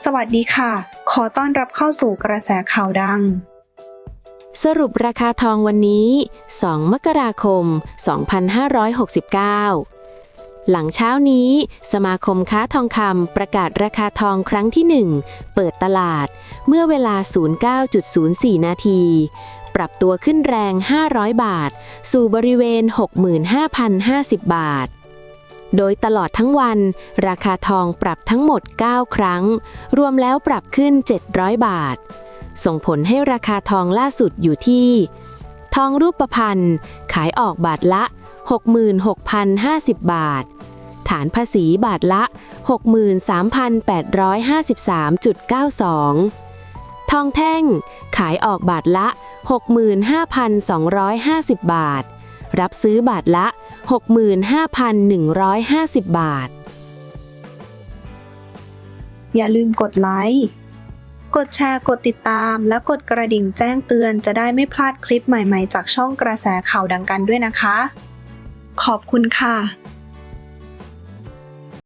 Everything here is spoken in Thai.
สวัสดีค่ะ ขอต้อนรับเข้าสู่กระแสข่าวดัง สรุปราคาทองวันนี้ 2 มกราคม 2569 หลังเช้านี้ สมาคมค้าทองคำประกาศราคาทองครั้งที่ 1 เปิดตลาด เมื่อเวลา 09.04 นาที ปรับตัวขึ้นแรง 500 บาท สู่บริเวณ 65,050 บาท โดยตลอดทั้งวัน ราคาทองปรับทั้งหมด 9 ครั้ง รวมแล้วปรับขึ้น 700 บาท ส่งผลให้ราคาทองล่าสุดอยู่ที่ ทองรูปประพันธ์ขายออกบาทละ 66,050 บาท ฐานภาษีบาทละ 63,853.92 ทองแท่งขายออกบาทละ 65,250 บาท รับซื้อบาทละ 65,150 บาท อย่าลืมกดไลค์ กดแชร์ กดติดตาม และกดกระดิ่งแจ้งเตือนจะได้ไม่พลาดคลิปใหม่ๆ จากช่องกระแสข่าวดังกันด้วยนะคะ ขอบคุณค่ะ